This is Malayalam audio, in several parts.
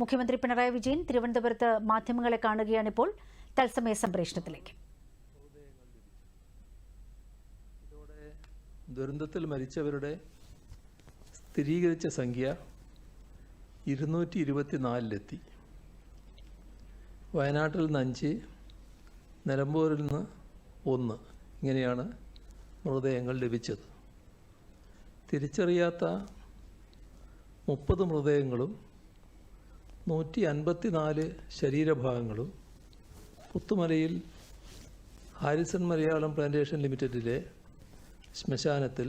മുഖ്യമന്ത്രി പിണറായി വിജയൻ തിരുവനന്തപുരത്ത് മാധ്യമങ്ങളെ കാണുകയാണിപ്പോൾ തത്സമയ സംപ്രേഷണത്തിലേക്ക്. ദുരന്തത്തിൽ മരിച്ചവരുടെ സ്ഥിരീകരിച്ച സംഖ്യ ഇരുന്നൂറ്റി ഇരുപത്തിനാലിലെത്തി വയനാട്ടിൽ നിന്ന് അഞ്ച് നിലമ്പൂരിൽ നിന്ന് ഒന്ന്. ഇങ്ങനെയാണ് മൃതദേഹങ്ങൾ ലഭിച്ചത്. തിരിച്ചറിയാത്ത മുപ്പത് മൃതദേഹങ്ങളും നൂറ്റി അൻപത്തി നാല് ശരീരഭാഗങ്ങളും പുത്തുമലയിൽ ഹാരിസൺ മലയാളം പ്ലാന്റേഷൻ ലിമിറ്റഡിലെ ശ്മശാനത്തിൽ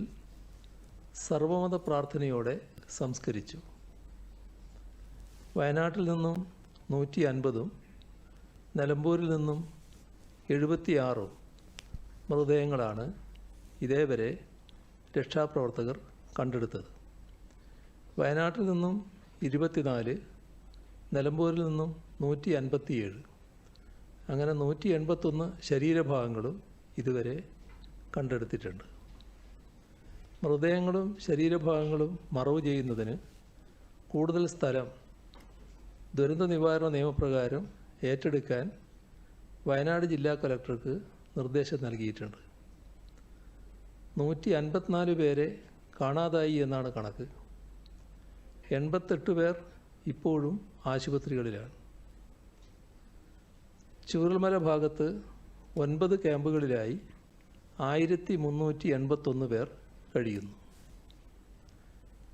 സർവമത പ്രാർത്ഥനയോടെ സംസ്കരിച്ചു. വയനാട്ടിൽ നിന്നും നൂറ്റി അൻപതും നിലമ്പൂരിൽ നിന്നും എഴുപത്തിയാറും മൃതദേഹങ്ങളാണ് ഇതേവരെ രക്ഷാപ്രവർത്തകർ കണ്ടെടുത്തത്. വയനാട്ടിൽ നിന്നും ഇരുപത്തിനാല് നിലമ്പൂരിൽ നിന്നും നൂറ്റി അൻപത്തിയേഴ് അങ്ങനെ നൂറ്റി എൺപത്തൊന്ന് ശരീരഭാഗങ്ങളും ഇതുവരെ കണ്ടെടുത്തിട്ടുണ്ട്. മൃതദേഹങ്ങളും ശരീരഭാഗങ്ങളും മറവ് ചെയ്യുന്നതിന് കൂടുതൽ സ്ഥലം ദുരന്ത നിവാരണ നിയമപ്രകാരം ഏറ്റെടുക്കാൻ വയനാട് ജില്ലാ കലക്ടർക്ക് നിർദ്ദേശം നൽകിയിട്ടുണ്ട്. നൂറ്റി അൻപത്തിനാല് പേരെ കാണാതായി എന്നാണ് കണക്ക്. എൺപത്തെട്ട് പേർ ഇപ്പോഴും ആശുപത്രികളിലാണ്. ചൂരൽമല ഭാഗത്ത് ഒൻപത് ക്യാമ്പുകളിലായി ആയിരത്തി മുന്നൂറ്റി എൺപത്തൊന്ന് പേർ കഴിയുന്നു.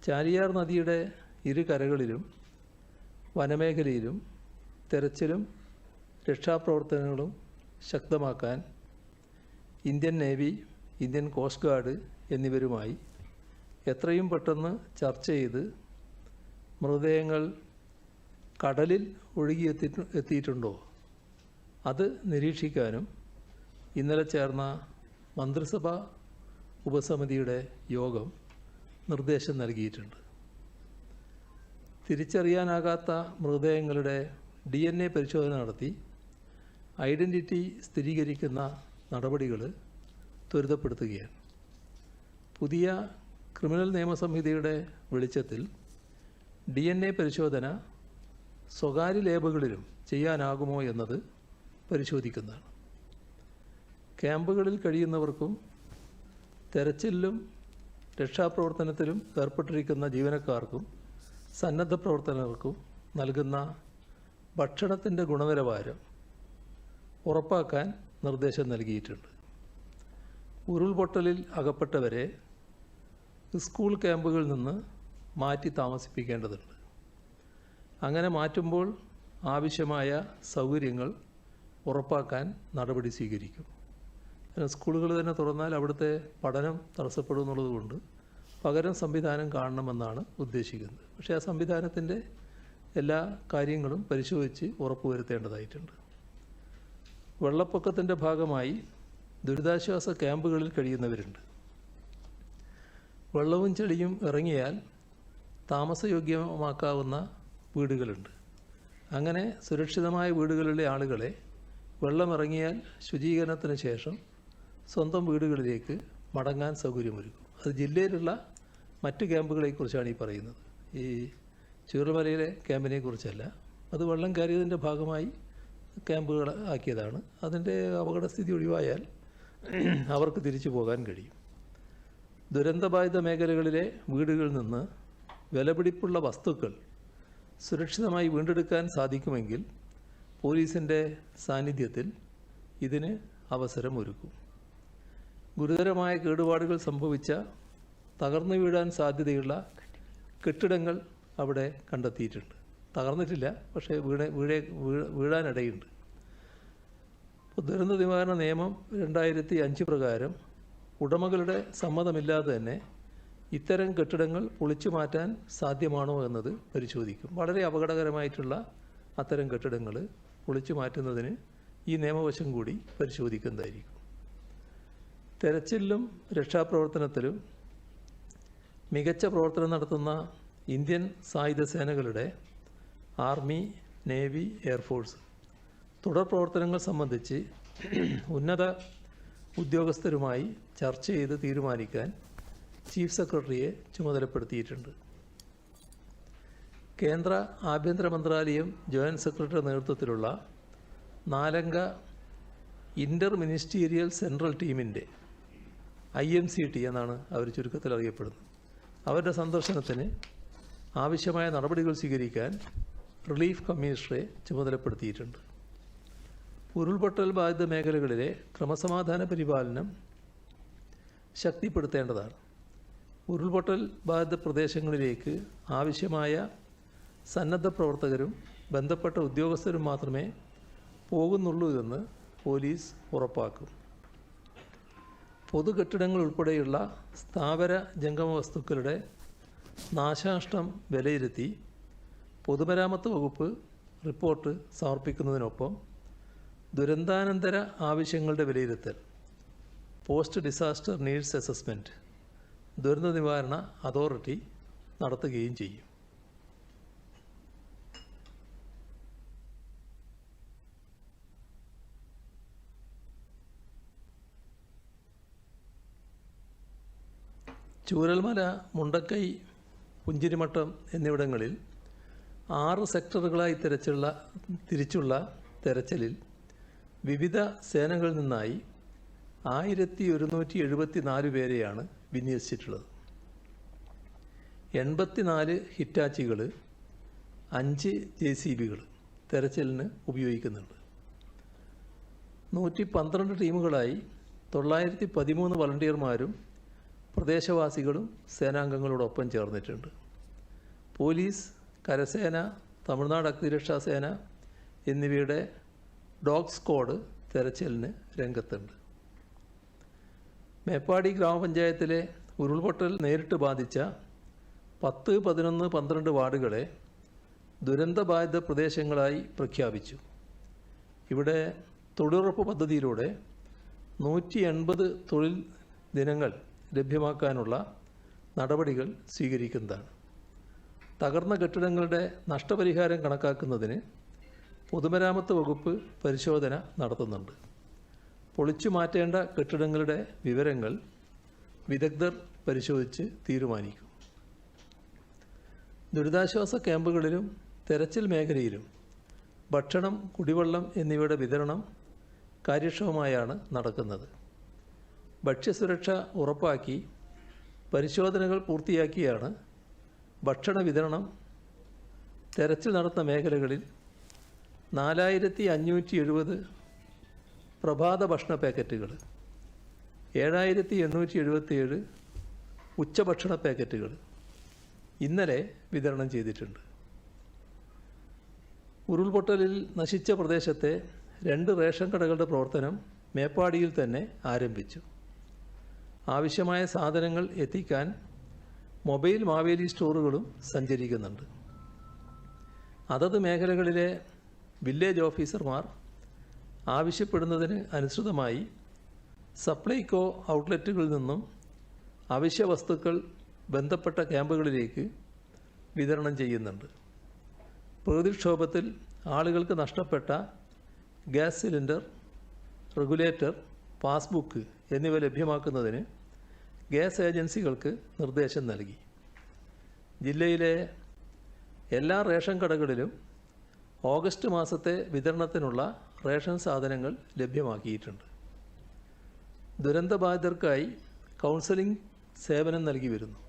ചാലിയാർ നദിയുടെ ഇരു കരകളിലും വനമേഖലയിലും തെരച്ചിലും രക്ഷാപ്രവർത്തനങ്ങളും ശക്തമാക്കാൻ Indian navy Indian coast guard എന്നിവരുമായി എത്രയും പെട്ടെന്ന് ചർച്ച ചെയ്ത് മൃതദേഹങ്ങൾ കടലിൽ ഒഴുകി എത്തി എത്തിയിട്ടുണ്ടോ? അത് നിരീക്ഷിക്കാനും ഇന്നലെ ചേർന്ന മന്ത്രിസഭാ ഉപസമിതിയുടെ യോഗം നിർദ്ദേശം നൽകിയിട്ടുണ്ട്. തിരിച്ചറിയാനാകാത്ത മൃതദേഹങ്ങളുടെ ഡി എൻ എ പരിശോധന നടത്തി ഐഡന്റിറ്റി സ്ഥിരീകരിക്കുന്ന നടപടികൾ ത്വരിതപ്പെടുത്തുകയാണ്. പുതിയ ക്രിമിനൽ നിയമസംഹിതയുടെ വെളിച്ചത്തിൽ ഡി എൻ എ പരിശോധന സ്വകാര്യ ലേബുകളിലും ചെയ്യാനാകുമോ എന്നത് പരിശോധിക്കുന്നതാണ്. ക്യാമ്പുകളിൽ കഴിയുന്നവർക്കും തെരച്ചിലും രക്ഷാപ്രവർത്തനത്തിലും ഏർപ്പെട്ടിരിക്കുന്ന ജീവനക്കാർക്കും സന്നദ്ധ പ്രവർത്തനങ്ങൾക്കും നൽകുന്ന ഭക്ഷണത്തിന്റെ ഗുണനിലവാരം ഉറപ്പാക്കാൻ നിർദ്ദേശം നൽകിയിട്ടുണ്ട്. ഉരുൾപൊട്ടലിൽ അകപ്പെട്ടവരെ സ്കൂൾ ക്യാമ്പുകളിൽ നിന്ന് മാറ്റി താമസിപ്പിക്കേണ്ടതുണ്ട്. അങ്ങനെ മാറ്റുമ്പോൾ ആവശ്യമായ സൗകര്യങ്ങൾ ഉറപ്പാക്കാൻ നടപടി സ്വീകരിക്കും. സ്കൂളുകൾ തന്നെ തുറന്നാൽ അവിടുത്തെ പഠനം തടസ്സപ്പെടും എന്നുള്ളതുകൊണ്ട് പകരം സംവിധാനം കാണണമെന്നാണ് ഉദ്ദേശിക്കുന്നത്. പക്ഷേ ആ സംവിധാനത്തിന്റെ എല്ലാ കാര്യങ്ങളും പരിശോധിച്ച് ഉറപ്പുവരുത്തേണ്ടതായിട്ടുണ്ട്. വെള്ളപ്പൊക്കത്തിന്റെ ഭാഗമായി ദുരിതാശ്വാസ ക്യാമ്പുകളിൽ കഴിയുന്നവരുണ്ട്. വെള്ളവും ചെളിയും ഇറങ്ങിയാൽ താമസയോഗ്യമാക്കാവുന്ന വീടുകളുണ്ട്. അങ്ങനെ സുരക്ഷിതമായ വീടുകളിലെ ആളുകളെ വെള്ളമിറങ്ങിയാൽ ശുചീകരണത്തിന് ശേഷം സ്വന്തം വീടുകളിലേക്ക് മടങ്ങാൻ സൗകര്യമൊരുക്കും. അത് ജില്ലയിലുള്ള മറ്റ് ക്യാമ്പുകളെക്കുറിച്ചാണ് ഈ പറയുന്നത്. ഈ ചുരുളമലയിലെ ക്യാമ്പിനെ കുറിച്ചല്ല അത് വെള്ളം കയറിയതിന്റെ ഭാഗമായി ക്യാമ്പുകൾ ആക്കിയതാണ്. അതിന്റെ അപകടസ്ഥിതി ഒഴിവായാൽ അവർക്ക് തിരിച്ചു പോകാൻ കഴിയും. ദുരന്തബാധിത മേഖലകളിലെ വീടുകളിൽ നിന്ന് വിലപിടിപ്പുള്ള വസ്തുക്കൾ സുരക്ഷിതമായി വീണ്ടെടുക്കാൻ സാധിക്കുമെങ്കിൽ പോലീസിന്റെ സാന്നിധ്യത്തിൽ ഇതിന് അവസരമൊരുക്കും. ഗുരുതരമായ കേടുപാടുകൾ സംഭവിച്ച തകർന്നു വീഴാൻ സാധ്യതയുള്ള കെട്ടിടങ്ങൾ അവിടെ കണ്ടെത്തിയിട്ടുണ്ട്. തകർന്നിട്ടില്ല പക്ഷേ വീണ വീഴേ വീഴ വീഴാനിടയുണ്ട്. ദുരന്ത നിവാരണ നിയമം രണ്ടായിരത്തി അഞ്ച് പ്രകാരം ഉടമകളുടെ സമ്മതമില്ലാതെ തന്നെ ഇത്തരം കെട്ടിടങ്ങൾ പൊളിച്ചു മാറ്റാൻ സാധ്യമാണോ എന്നത് പരിശോധിക്കും. വളരെ അപകടകരമായിട്ടുള്ള അത്തരം കെട്ടിടങ്ങൾ പൊളിച്ചു മാറ്റുന്നതിന് ഈ നിയമവശം കൂടി പരിശോധിക്കുന്നതായിരിക്കും. തെരച്ചിലും രക്ഷാപ്രവർത്തനത്തിലും മികച്ച പ്രവർത്തനം നടത്തുന്ന ഇന്ത്യൻ സായുധ സേനകളുടെ ആർമി നേവി എയർഫോഴ്സ് തുടർ പ്രവർത്തനങ്ങൾ സംബന്ധിച്ച് ഉന്നത ഉദ്യോഗസ്ഥരുമായി ചർച്ച ചെയ്ത് തീരുമാനിക്കാൻ ചീഫ് സെക്രട്ടറിയെ ചുമതലപ്പെടുത്തിയിട്ടുണ്ട്. കേന്ദ്ര ആഭ്യന്തര മന്ത്രാലയം ജോയിന്റ് സെക്രട്ടറി നേതൃത്വത്തിലുള്ള നാലംഗ ഇന്റർ മിനിസ്റ്റീരിയൽ സെൻട്രൽ ടീമിന്റെ ഐ എം സി ടി എന്നാണ് അവർ ചുരുക്കത്തിൽ അറിയപ്പെടുന്നത്. അവരുടെ സന്ദർശനത്തിന് ആവശ്യമായ നടപടികൾ സ്വീകരിക്കാൻ റിലീഫ് കമ്മീഷണറെ ചുമതലപ്പെടുത്തിയിട്ടുണ്ട്. ഉരുൾപൊട്ടൽ ബാധിത മേഖലകളിലെ ക്രമസമാധാന പരിപാലനം ശക്തിപ്പെടുത്തേണ്ടതാണ്. ഉരുൾപൊട്ടൽ ബാധിത പ്രദേശങ്ങളിലേക്ക് ആവശ്യമായ സന്നദ്ധ പ്രവർത്തകരും ബന്ധപ്പെട്ട ഉദ്യോഗസ്ഥരും മാത്രമേ പോകുന്നുള്ളൂ എന്ന് പോലീസ് ഉറപ്പാക്കും. പൊതു പൊതുകെട്ടിടങ്ങൾ ഉൾപ്പെടെയുള്ള സ്ഥാവര ജംഗമ വസ്തുക്കളുടെ നാശനഷ്ടം വിലയിരുത്തി പൊതുമരാമത്ത് വകുപ്പ് റിപ്പോർട്ട് സമർപ്പിക്കുന്നതിനൊപ്പം ദുരന്താനന്തര ആവശ്യങ്ങളുടെ വിലയിരുത്തൽ പോസ്റ്റ് ഡിസാസ്റ്റർ നീഡ്സ് അസസ്മെന്റ് ദുരന്ത നിവാരണ അതോറിറ്റി നടത്തുകയും ചെയ്യും. ചൂരൽമല മുണ്ടക്കൈ പുഞ്ചിരിമട്ടം എന്നിവിടങ്ങളിൽ ആറ് സെക്ടറുകളായി തിരച്ചുള്ള തിരിച്ചുള്ള തെരച്ചിലിൽ വിവിധ സേനകളിൽ നിന്നായി ആയിരത്തി ഒരുന്നൂറ്റി എഴുപത്തി നാല് പേരെയാണ് വിന്യസിച്ചിട്ടുള്ളത് എൺപത്തിനാല് ഹിറ്റാച്ചികൾ അഞ്ച് ജെ സി ബികൾ തെരച്ചിലിന് ഉപയോഗിക്കുന്നുണ്ട്. നൂറ്റി പന്ത്രണ്ട് ടീമുകളായി തൊള്ളായിരത്തി പതിമൂന്ന് വളണ്ടിയർമാരും പ്രദേശവാസികളും സേനാംഗങ്ങളോടൊപ്പം ചേർന്നിട്ടുണ്ട്. പോലീസ് കരസേന തമിഴ്നാട് അഗ്നിരക്ഷാ സേന എന്നിവയുടെ ഡോഗ് സ്ക്വാഡ് തെരച്ചിലിന് രംഗത്തുണ്ട്. മേപ്പാടി ഗ്രാമപഞ്ചായത്തിലെ ഉരുൾപൊട്ടൽ നേരിട്ട് ബാധിച്ച പത്ത് പതിനൊന്ന് പന്ത്രണ്ട് വാർഡുകളെ ദുരന്തബാധിത പ്രദേശങ്ങളായി പ്രഖ്യാപിച്ചു. ഇവിടെ തൊഴിലുറപ്പ് പദ്ധതിയിലൂടെ നൂറ്റി എൺപത് തൊഴിൽ ദിനങ്ങൾ ലഭ്യമാക്കാനുള്ള നടപടികൾ സ്വീകരിക്കുന്നതാണ്. തകർന്ന കെട്ടിടങ്ങളുടെ നഷ്ടപരിഹാരം കണക്കാക്കുന്നതിന് പൊതുമരാമത്ത് വകുപ്പ് പരിശോധന നടത്തുന്നുണ്ട്. പൊളിച്ചു മാറ്റേണ്ട കെട്ടിടങ്ങളുടെ വിവരങ്ങൾ വിദഗ്ധർ പരിശോധിച്ച് തീരുമാനിക്കും. ദുരിതാശ്വാസ ക്യാമ്പുകളിലും തെരച്ചിൽ മേഖലയിലും ഭക്ഷണം കുടിവെള്ളം എന്നിവയുടെ വിതരണം കാര്യക്ഷമമായാണ് നടക്കുന്നത്. ഭക്ഷ്യസുരക്ഷ ഉറപ്പാക്കി പരിശോധനകൾ പൂർത്തിയാക്കിയാണ് ഭക്ഷണ വിതരണം തെരച്ചിൽ നടത്തുന്ന മേഖലകളിൽ നാലായിരത്തി അഞ്ഞൂറ്റി എഴുപത് പ്രഭാത ഭക്ഷണ പാക്കറ്റുകൾ. ഏഴായിരത്തി എണ്ണൂറ്റി എഴുപത്തിയേഴ് ഉച്ചഭക്ഷണ പാക്കറ്റുകൾ ഇന്നലെ വിതരണം ചെയ്തിട്ടുണ്ട്. ഉരുൾപൊട്ടലിൽ നശിച്ച പ്രദേശത്തെ രണ്ട് റേഷൻ കടകളുടെ പ്രവർത്തനം മേപ്പാടിയിൽ തന്നെ ആരംഭിച്ചു. ആവശ്യമായ സാധനങ്ങൾ എത്തിക്കാൻ മൊബൈൽ മാവേലി സ്റ്റോറുകളും സഞ്ചരിക്കുന്നുണ്ട്. അതത് മേഖലകളിലെ വില്ലേജ് ഓഫീസർമാർ ആവശ്യപ്പെടുന്നതിന് അനുസൃതമായി സപ്ലൈകോ ഔട്ട്ലെറ്റുകളിൽ നിന്നും അവശ്യ വസ്തുക്കൾ ബന്ധപ്പെട്ട ക്യാമ്പുകളിലേക്ക് വിതരണം ചെയ്യുന്നുണ്ട്. പ്രകൃതിക്ഷോഭത്തിൽ ആളുകൾക്ക് നഷ്ടപ്പെട്ട ഗ്യാസ് സിലിണ്ടർ റെഗുലേറ്റർ പാസ്ബുക്ക് എന്നിവ ലഭ്യമാക്കുന്നതിന് ഗ്യാസ് ഏജൻസികൾക്ക് നിർദ്ദേശം നൽകി. ജില്ലയിലെ എല്ലാ റേഷൻ കടകളിലും ഓഗസ്റ്റ് മാസത്തെ വിതരണത്തിനുള്ള റേഷൻ സാധനങ്ങൾ ലഭ്യമാക്കിയിട്ടുണ്ട്. ദുരന്തബാധിതർക്കായി കൗൺസിലിംഗ് സേവനം നൽകി വരുന്നു.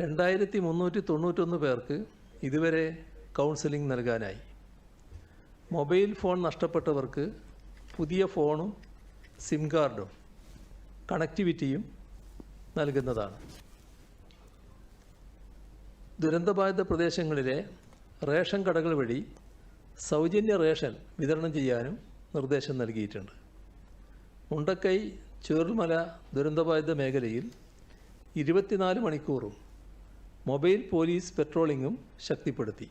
രണ്ടായിരത്തി മുന്നൂറ്റി തൊണ്ണൂറ്റൊന്ന് പേർക്ക് ഇതുവരെ കൗൺസിലിംഗ് നൽകാനായി. മൊബൈൽ ഫോൺ നഷ്ടപ്പെട്ടവർക്ക് പുതിയ ഫോണും സിം കാർഡും കണക്ടിവിറ്റിയും നൽകുന്നതാണ്. ദുരന്തബാധിത പ്രദേശങ്ങളിലെ റേഷൻ കടകൾ വഴി സൗജന്യ റേഷൻ വിതരണം ചെയ്യാനും നിർദ്ദേശം നൽകിയിട്ടുണ്ട്. മുണ്ടക്കൈ ചുരുൾമല ദുരന്തബാധിത മേഖലയിൽ ഇരുപത്തിനാല് മണിക്കൂറും മൊബൈൽ പോലീസ് പെട്രോളിങ്ങും ശക്തിപ്പെടുത്തി.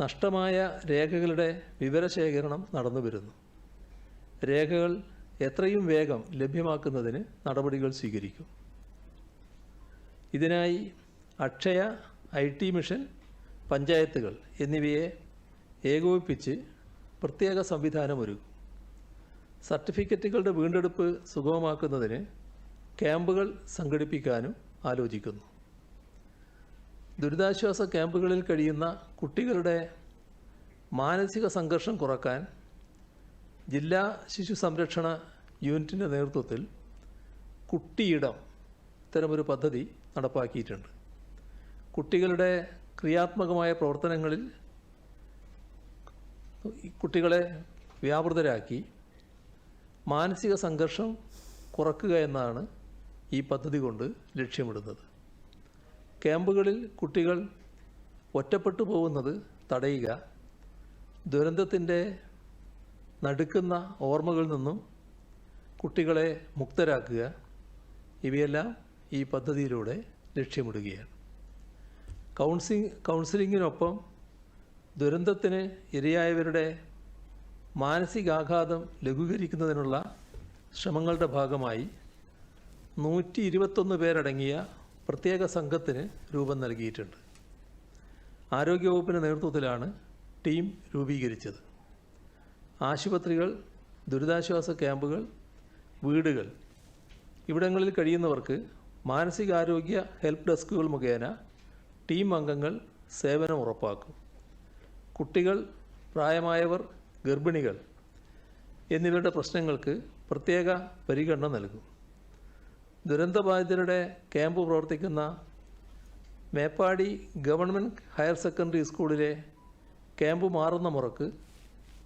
നഷ്ടമായ രേഖകളുടെ വിവരശേഖരണം നടന്നു വരുന്നു. രേഖകൾ എത്രയും വേഗം ലഭ്യമാക്കുന്നതിന് നടപടികൾ സ്വീകരിക്കും. ഇതിനായി അക്ഷയ ഐ ടി മിഷൻ പഞ്ചായത്തുകൾ എന്നിവയെ ഏകോപിപ്പിച്ച് പ്രത്യേക സംവിധാനമൊരുക്കും സർട്ടിഫിക്കറ്റുകളുടെ വീണ്ടെടുപ്പ് സുഗമമാക്കുന്നതിന് ക്യാമ്പുകൾ സംഘടിപ്പിക്കാനും ആലോചിക്കുന്നു. ദുരിതാശ്വാസ ക്യാമ്പുകളിൽ കഴിയുന്ന കുട്ടികളുടെ മാനസിക സംഘർഷം കുറയ്ക്കാൻ ജില്ലാ ശിശു സംരക്ഷണ യൂണിറ്റിന്റെ നേതൃത്വത്തിൽ കുട്ടിയിടം ഇത്തരമൊരു പദ്ധതി നടപ്പാക്കിയിട്ടുണ്ട്. കുട്ടികളുടെ ക്രിയാത്മകമായ പ്രവർത്തനങ്ങളിൽ ഈ കുട്ടികളെ വ്യാപൃതരാക്കി മാനസിക സംഘർഷം കുറക്കുക എന്നാണ് ഈ പദ്ധതി കൊണ്ട് ലക്ഷ്യമിടുന്നത്. ക്യാമ്പുകളിൽ കുട്ടികൾ ഒറ്റപ്പെട്ടു പോകുന്നത് തടയുക ദുരന്തത്തിന്റെ നടുക്കുന്ന ഓർമ്മകളിൽ നിന്നും കുട്ടികളെ മുക്തരാക്കുക ഇവയെല്ലാം ഈ പദ്ധതിയിലൂടെ ലക്ഷ്യമിടുകയാണ്. കൗൺസിലിംഗ് കൗൺസിലിങ്ങിനൊപ്പം ദുരന്തത്തിന് ഇരയായവരുടെ മാനസികാഘാതം ലഘൂകരിക്കുന്നതിനുള്ള ശ്രമങ്ങളുടെ ഭാഗമായി നൂറ്റി ഇരുപത്തൊന്ന് പേരടങ്ങിയ പ്രത്യേക സംഘത്തിന് രൂപം നൽകിയിട്ടുണ്ട്. ആരോഗ്യവകുപ്പിന്റെ നേതൃത്വത്തിലാണ് ടീം രൂപീകരിച്ചത്. ആശുപത്രികൾ ദുരിതാശ്വാസ ക്യാമ്പുകൾ വീടുകൾ. ഇവിടങ്ങളിൽ കഴിയുന്നവർക്ക് മാനസികാരോഗ്യ ഹെൽപ്പ് ഡെസ്കുകൾ മുഖേന ടീം അംഗങ്ങൾ സേവനം ഉറപ്പാക്കും. കുട്ടികൾ പ്രായമായവർ ഗർഭിണികൾ എന്നിവരുടെ പ്രശ്നങ്ങൾക്ക് പ്രത്യേക പരിഗണന നൽകും. ദുരന്തബാധിതരുടെ ക്യാമ്പ് പ്രവർത്തിക്കുന്ന മേപ്പാടി ഗവൺമെന്റ് ഹയർ സെക്കൻഡറി സ്കൂളിലെ ക്യാമ്പ് മാറുന്ന മുറക്ക്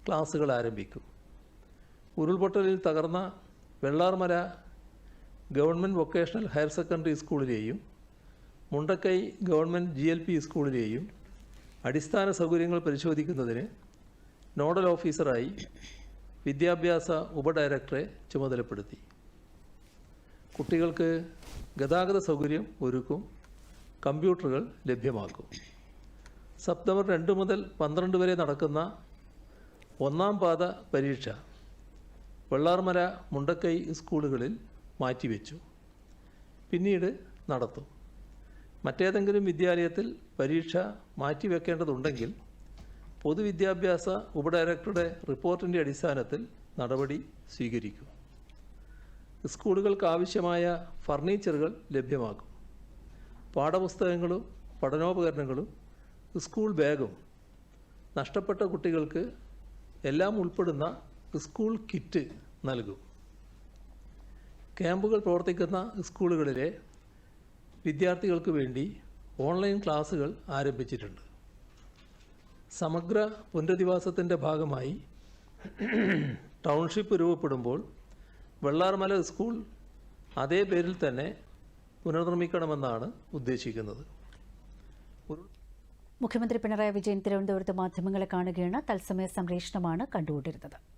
ക്ലാസ്സുകൾ ആരംഭിക്കും. ഉരുൾപൊട്ടലിൽ തകർന്ന Vellarmala government vocational higher secondary സ്കൂളിലെയും Mundakkai government G L P സ്കൂളിലെയും അടിസ്ഥാന സൗകര്യങ്ങൾ പരിശോധിക്കുന്നതിന് നോഡൽ ഓഫീസറായി വിദ്യാഭ്യാസ ഉപഡയറക്ടറെ ചുമതലപ്പെടുത്തി. കുട്ടികൾക്ക് ഗതാഗത സൗകര്യം ഒരുക്കും കമ്പ്യൂട്ടറുകൾ ലഭ്യമാക്കും. സെപ്റ്റംബർ രണ്ട് മുതൽ പന്ത്രണ്ട് വരെ നടക്കുന്ന ഒന്നാം പാത പരീക്ഷ വെള്ളാർമല മുണ്ടക്കൈ സ്കൂളുകളിൽ മാറ്റിവെച്ചു. പിന്നീട് നടത്തും. മറ്റേതെങ്കിലും വിദ്യാലയത്തിൽ പരീക്ഷ മാറ്റിവെക്കേണ്ടതുണ്ടെങ്കിൽ പൊതുവിദ്യാഭ്യാസ ഉപഡയറക്ടറുടെ റിപ്പോർട്ടിന്റെ അടിസ്ഥാനത്തിൽ നടപടി സ്വീകരിക്കും. സ്കൂളുകൾക്ക് ആവശ്യമായ ഫർണിച്ചറുകൾ ലഭ്യമാക്കും. പാഠപുസ്തകങ്ങളും പഠനോപകരണങ്ങളും സ്കൂൾ ബാഗും നഷ്ടപ്പെട്ട കുട്ടികൾക്ക് എല്ലാം ഉൾപ്പെടുന്ന സ്കൂൾ കിറ്റ് നൽകും. ക്യാമ്പുകൾ പ്രവർത്തിക്കുന്ന സ്കൂളുകളിലെ വിദ്യാർത്ഥികൾക്ക് വേണ്ടി ഓൺലൈൻ ക്ലാസുകൾ ആരംഭിച്ചിട്ടുണ്ട്. സമഗ്ര പുനരധിവാസത്തിന്റെ ഭാഗമായി ടൗൺഷിപ്പ് രൂപപ്പെടുമ്പോൾ വെള്ളാർമല സ്കൂൾ അതേ പേരിൽ തന്നെ പുനർനിർമ്മിക്കണമെന്നാണ് ഉദ്ദേശിക്കുന്നത്. മുഖ്യമന്ത്രി പിണറായി വിജയൻ തിരുവനന്തപുരത്ത് മാധ്യമങ്ങളെ കാണുകയാണ്. തത്സമയ സംപ്രേഷണമാണ് കണ്ടുകൊണ്ടിരുന്നത്.